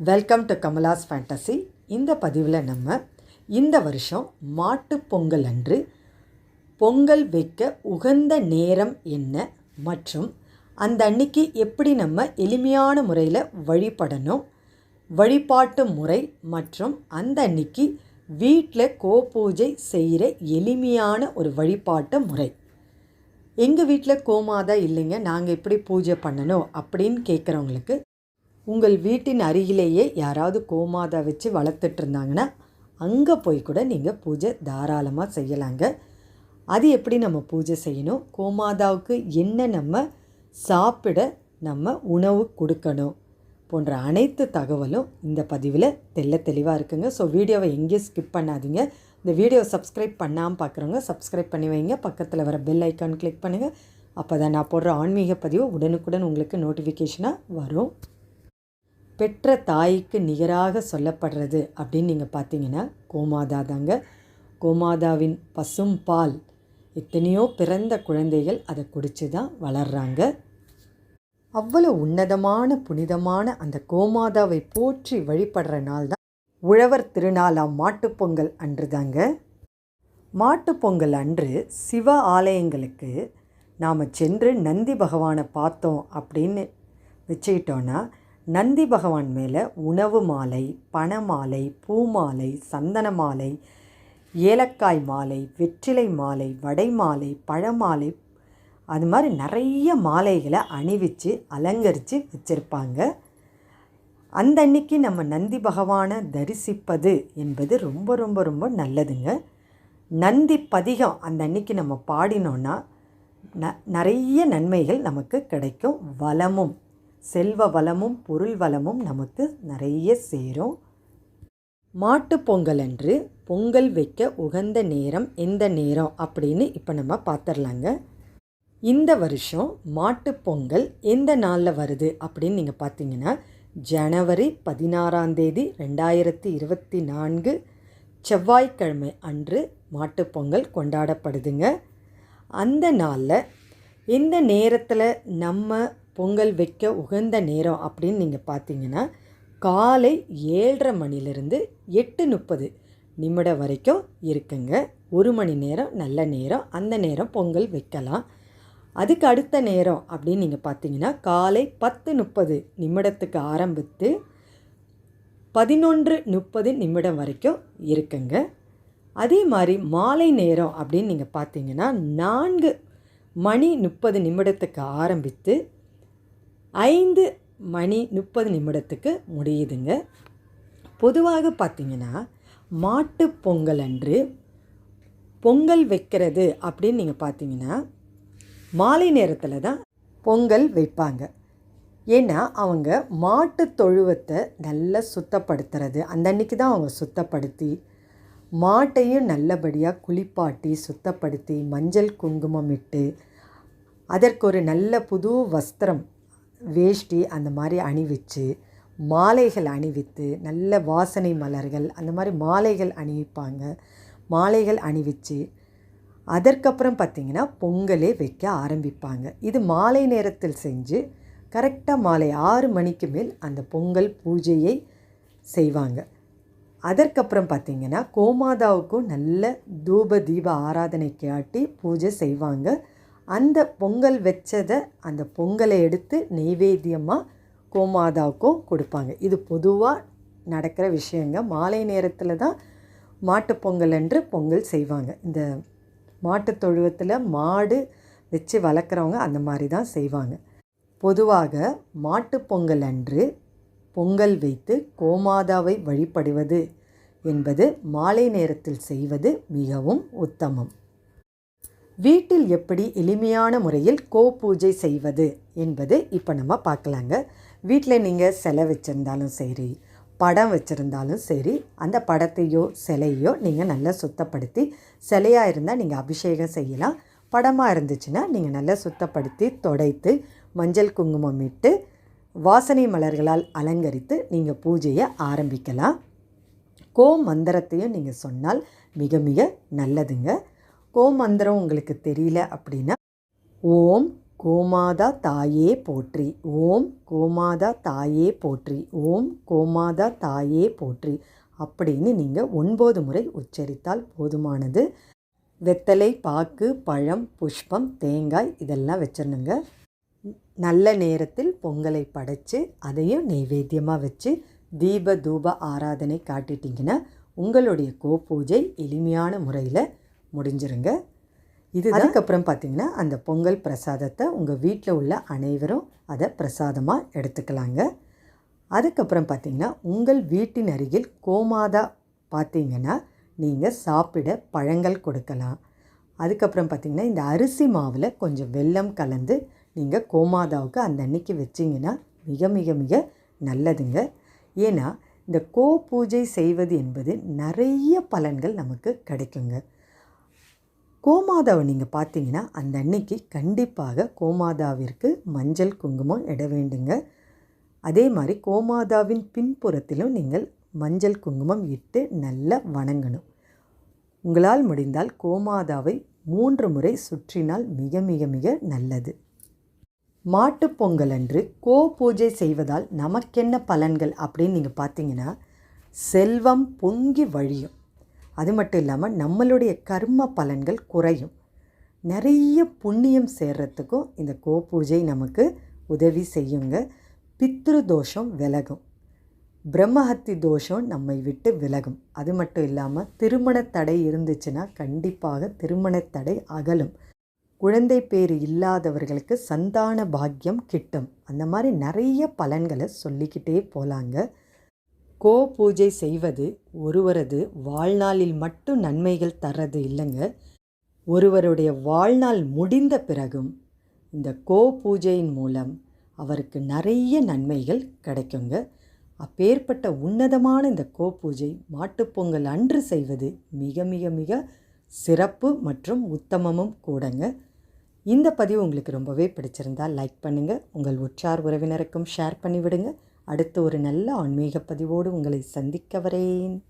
Welcome to Kamala's fantasy இந்த பதிவில் நம்ம இந்த வருஷம் மாட்டுப் பொங்கல் அன்று பொங்கல் வைக்க உகந்த நேரம் என்ன மற்றும் அந்த அன்னைக்கு எப்படி நம்ம எளிமையான முறையில் வழிபடணும் வழிபாட்டு முறை மற்றும் அந்த அன்னைக்கு வீட்டில் கோபூஜை செய்கிற எளிமையான ஒரு வழிபாட்டு முறை. எங்கள் வீட்டில் கோமாதா இல்லைங்க நாங்கள் எப்படி பூஜை பண்ணணும் அப்படின்னு கேட்குறவங்களுக்கு உங்கள் வீட்டின் அருகிலேயே யாராவது கோமாதா வச்சு வளர்த்துட்டு இருந்தாங்கன்னா அங்கே போய் கூட நீங்கள் பூஜை தாராளமாக செய்யலாங்க. அது எப்படி நம்ம பூஜை செய்யணும்? கோமாதாவுக்கு என்ன நம்ம சாப்பிட நம்ம உணவு கொடுக்கணும்? போன்ற அனைத்து தகவலும் இந்த பதிவில் தெல்ல தெளிவாக இருக்குங்க. ஸோ வீடியோவை எங்கேயும் ஸ்கிப் பண்ணாதீங்க. இந்த வீடியோவை சப்ஸ்கிரைப் பண்ணாமல் பார்க்குறவங்க சப்ஸ்கிரைப் பண்ணி வைங்க. பக்கத்தில் வர பெல் ஐக்கான் கிளிக் பண்ணுங்கள் அப்போ தான் நான் போடுற ஆன்மீக பதிவு உடனுக்குடன் உங்களுக்கு நோட்டிஃபிகேஷனாக வரும். பெற்ற தாய்க்கு நிகராக சொல்லப்படுறது அப்படின்னு நீங்கள் பார்த்தீங்கன்னா கோமாதா தாங்க. கோமாதாவின் பசும் பால் எத்தனையோ பிறந்த குழந்தைகள் அதை குடித்து தான் வளர்கிறாங்க அவ்வளோ உன்னதமான புனிதமான அந்த கோமாதாவை போற்றி வழிபடுற நாள் தான் உழவர் திருநாளாம் மாட்டுப்பொங்கல் அன்று தாங்க மாட்டுப்பொங்கல் அன்று சிவ ஆலயங்களுக்கு நாம் சென்று நந்தி பகவானை பார்த்தோம் அப்படின்னு வச்சுக்கிட்டோன்னா நந்தி பகவான் மேலே உணவு மாலை பணமாலை பூமாலை சந்தன மாலை ஏலக்காய் மாலை வெற்றிலை மாலை வடை மாலை பழமாலை அது மாதிரி நிறைய மாலைகளை அணிவித்து அலங்கரித்து வச்சுருப்பாங்க. அந்த அன்னைக்கு நம்ம நந்தி பகவானை தரிசிப்பது என்பது ரொம்ப ரொம்ப ரொம்ப நல்லதுங்க. நந்தி பதிகம் அந்த அன்னைக்கு நம்ம பாடினோன்னா ந நிறைய நன்மைகள் நமக்கு கிடைக்கும். வளமும் செல்வ வளமும் பொருள் வளமும் நமக்கு நிறைய சேரும். மாட்டு பொங்கல் அன்று பொங்கல் வைக்க உகந்த நேரம் எந்த நேரம் அப்படின்னு இப்போ நம்ம பார்த்துடலாங்க. இந்த வருஷம் மாட்டுப்பொங்கல் எந்த நாளில் வருது அப்படின்னு நீங்கள் பார்த்தீங்கன்னா ஜனவரி பதினாறாம் தேதி ரெண்டாயிரத்தி இருபத்தி நான்கு செவ்வாய்க்கிழமை அன்று மாட்டுப்பொங்கல் கொண்டாடப்படுதுங்க. அந்த நாளில் எந்த நேரத்தில் நம்ம பொங்கல் வைக்க உகந்த நேரம் அப்படின்னு நீங்கள் பார்த்தீங்கன்னா காலை ஏழரை மணிலேருந்து எட்டு முப்பது நிமிடம் வரைக்கும் இருக்குங்க. ஒரு மணி நேரம் நல்ல நேரம் அந்த நேரம் பொங்கல் வைக்கலாம். அதுக்கு அடுத்த நேரம் அப்படின்னு நீங்கள் பார்த்தீங்கன்னா காலை பத்து முப்பது நிமிடத்துக்கு ஆரம்பித்து பதினொன்று முப்பது நிமிடம் வரைக்கும் இருக்குங்க. அதே மாதிரி மாலை நேரம் அப்படின்னு நீங்கள் பார்த்தீங்கன்னா நான்கு மணி முப்பது நிமிடத்துக்கு ஆரம்பித்து ஐந்து மணி முப்பது நிமிடத்துக்கு முடியுதுங்க. பொதுவாக பார்த்திங்கன்னா மாட்டு பொங்கல் அன்று பொங்கல் வைக்கிறது அப்படின்னு நீங்கள் பார்த்தீங்கன்னா மாலை நேரத்தில் தான் பொங்கல் வைப்பாங்க. ஏன்னா அவங்க மாட்டு தொழுவத்தை நல்லா சுத்தப்படுத்துறது. அந்த அன்னைக்கு தான் அவங்க சுத்தப்படுத்தி மாட்டையும் நல்லபடியாக குளிப்பாட்டி சுத்தப்படுத்தி மஞ்சள் குங்குமம் இட்டு அதற்கு ஒரு நல்ல புது வஸ்திரம் வேஷ்டி அந்த மாதிரி அணிவிச்சு மாலைகள் அணிவித்து நல்ல வாசனை மலர்கள் அந்த மாதிரி மாலைகள் அணிவிப்பாங்க. மாலைகள் அணிவித்து அதற்கப்புறம் பார்த்திங்கன்னா பொங்கலே வைக்க ஆரம்பிப்பாங்க. இது மாலை நேரத்தில் செஞ்சு கரெக்டாக மாலை ஆறு மணிக்கு மேல் அந்த பொங்கல் பூஜையை செய்வாங்க. அதற்கப்புறம் பார்த்திங்கன்னா கோமாதாவுக்கும் நல்ல தூப தீப ஆராதனை காட்டி பூஜை செய்வாங்க. அந்த பொங்கல் வச்சதை அந்த பொங்கலை எடுத்து நெய்வேத்தியமாக கோமாதாவுக்கும் கொடுப்பாங்க. இது பொதுவாக நடக்கிற விஷயங்க. மாலை நேரத்தில் தான் மாட்டுப்பொங்கல் என்று அன்று பொங்கல் செய்வாங்க. இந்த மாட்டுத் தொழுவத்தில் மாடு வச்சு வளர்க்குறவங்க அந்த மாதிரி தான் செய்வாங்க. பொதுவாக மாட்டுப்பொங்கல் அன்று பொங்கல் வைத்து கோமாதாவை வழிபடுவது என்பது மாலை நேரத்தில் செய்வது மிகவும் உத்தமம். வீட்டில் எப்படி எளிமையான முறையில் கோ பூஜை செய்வது என்பது இப்போ நம்ம பார்க்கலாங்க. வீட்டில் நீங்கள் சிலை வச்சுருந்தாலும் சரி படம் வச்சுருந்தாலும் சரி அந்த படத்தையோ சிலையோ நீங்கள் நல்லா சுத்தப்படுத்தி சிலையாக இருந்தால் நீங்கள் அபிஷேகம் செய்யலாம். படமாக இருந்துச்சுன்னா நீங்கள் நல்லா சுத்தப்படுத்தி தொடைத்து மஞ்சள் குங்குமம் இட்டு வாசனை மலர்களால் அலங்கரித்து நீங்கள் பூஜையை ஆரம்பிக்கலாம். கோ மந்திரத்தையும் நீங்கள் சொன்னால் மிக மிக நல்லதுங்க. கோ மந்திரம் உங்களுக்கு தெரியல அப்படின்னா ஓம் கோமாதா தாயே போற்றி. ஓம் கோமாதா தாயே போற்றி. ஓம் கோமாதா தாயே போற்றி. அப்படின்னு நீங்கள் ஒன்பது முறை உச்சரித்தால் போதுமானது. வெத்தலை பாக்கு பழம் புஷ்பம் தேங்காய் இதெல்லாம் வச்சிடணுங்க. நல்ல நேரத்தில் பொங்கலை படைச்சு அதையும் நெய்வேத்தியமாக வச்சு தீப தூப ஆராதனை காட்டிட்டிங்கன்னா உங்களுடைய கோபூஜை எளிமையான முறையில் முடிஞ்சிருங்க. இது அதுக்கப்புறம் பார்த்திங்கன்னா அந்த பொங்கல் பிரசாதத்தை உங்கள் வீட்டில் உள்ள அனைவரும் அதை பிரசாதமாக எடுத்துக்கலாங்க. அதுக்கப்புறம் பார்த்திங்கன்னா உங்கள் வீட்டின் அருகில் கோமாதா பார்த்தீங்கன்னா நீங்கள் சாப்பிட பழங்கள் கொடுக்கலாம். அதுக்கப்புறம் பார்த்திங்கன்னா இந்த அரிசி மாவில் கொஞ்சம் வெல்லம் கலந்து நீங்கள் கோமாதாவுக்கு அந்த அன்னைக்கு வச்சிங்கன்னா மிக மிக மிக நல்லதுங்க. ஏன்னா இந்த கோ பூஜை செய்வது என்பது நிறைய பலன்கள் நமக்கு கிடைக்குங்க. கோமாதாவை நீங்கள் பார்த்தீங்கன்னா அந்த அன்னைக்கு கண்டிப்பாக கோமாதாவிற்கு மஞ்சள் குங்குமம் இட வேண்டுங்க. அதே மாதிரி கோமாதாவின் பின்புறத்திலும் நீங்கள் மஞ்சள் குங்குமம் இட்டு நல்லா வணங்கணும். உங்களால் முடிந்தால் கோமாதாவை மூன்று முறை சுற்றினால் மிக மிக மிக நல்லது. மாட்டுப்பொங்கல் அன்று கோ பூஜை செய்வதால் நமக்கென்ன பலன்கள் அப்படின்னு நீங்கள் பார்த்தீங்கன்னா செல்வம் பொங்கி வழியும். அது மட்டும் இல்லாமல் நம்மளுடைய கர்ம பலன்கள் குறையும். நிறைய புண்ணியம் சேர்றதுக்கும் இந்த கோ பூஜை நமக்கு உதவி செய்யுங்க. பித்ரு தோஷம் விலகும். பிரம்மஹத்தி தோஷம் நம்மை விட்டு விலகும். அது மட்டும் இல்லாமல் திருமண தடை இருந்துச்சுன்னா கண்டிப்பாக திருமண தடை அகலும். குழந்தை பேர் இல்லாதவர்களுக்கு சந்தான பாக்கியம் கிட்டும். அந்த மாதிரி நிறைய பலன்களை சொல்லிக்கிட்டே போகலாங்க கோ பூஜை செய்வது ஒருவரது வாழ்நாளில் மட்டும் நன்மைகள் தர்றது இல்லைங்க. ஒருவருடைய வாழ்நாள் முடிந்த பிறகும் இந்த கோ பூஜையின் மூலம் அவருக்கு நிறைய நன்மைகள் கிடைக்குங்க. அப்பேற்பட்ட உன்னதமான இந்த கோ பூஜை மாட்டுப்பொங்கல் அன்று செய்வது மிக மிக மிக சிறப்பு மற்றும் உத்தமமும் கூடங்க. இந்த பதிவு உங்களுக்கு ரொம்பவே பிடிச்சிருந்தால் லைக் பண்ணுங்கள் உங்கள் உற்றார் உறவினருக்கும் ஷேர் பண்ணிவிடுங்க. அடுத்து ஒரு நல்ல ஆன்மீக பதிவோடு உங்களை சந்திக்க வரேன்.